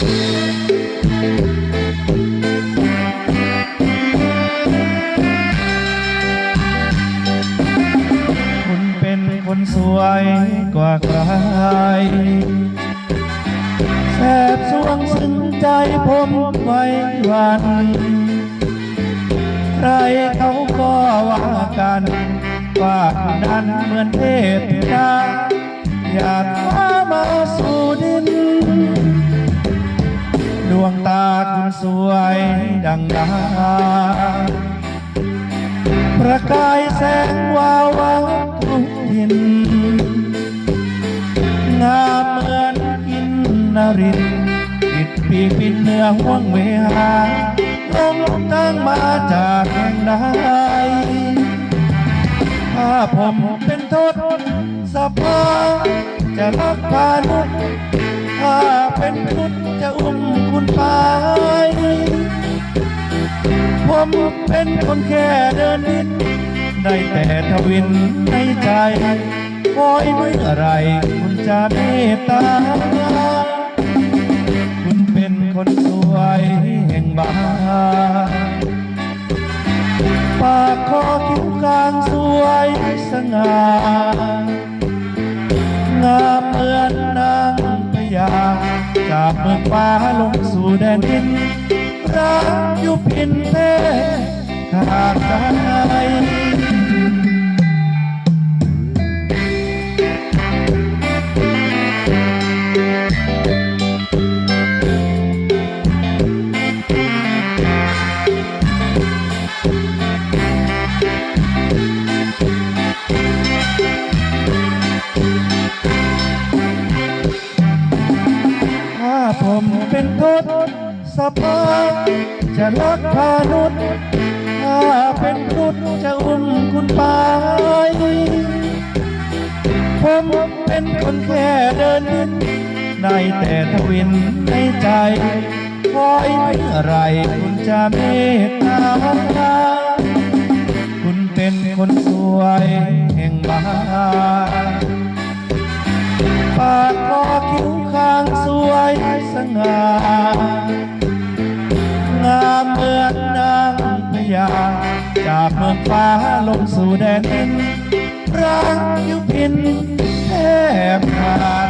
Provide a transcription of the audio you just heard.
คุณเป็นคนสวยกว่าใครแอบสวงซึ้งใจผมไม่หวั่นใครเขาก็ว่ากันว่าดันเหมือนเทพธิดาอยากมา สวยดังดาประกายแสงวาววาวทุกทินงามเหมือนกินนรินทร์ติดปีกบินเนื้อห่วงเวหาลงทางมาจากแห่งใดถ้าผมเป็นโทษสภาจะรักพานุถ้าเป็นทุนจะอุ้มคุณไป ผมเป็นคนแค่เดินดินได้แต่ทวินในใจคอยเมื่อไรคุณจะเมตตา คุณเป็นคนสวยแห่งบ้านปากคอคิ้วกลางสวยสง่า จากเมืองฟ้าลงสู่แดนดินรักอยู่พินเพขาดใจ ผมเป็นทศสภาจะรักพานุษถ้าเป็นนุษจะอุ้มคุณไป ผมเป็นคนแค่เดินดินได้แต่ทวินในใจ คอยเมื่อไรคุณจะเมตตาคุณเป็นคนสวยแห่งบ้าน ง่างามเหมือนนางพญาจากเมืองฟ้าลงสู่แดนดินรักยุพินแทบขาด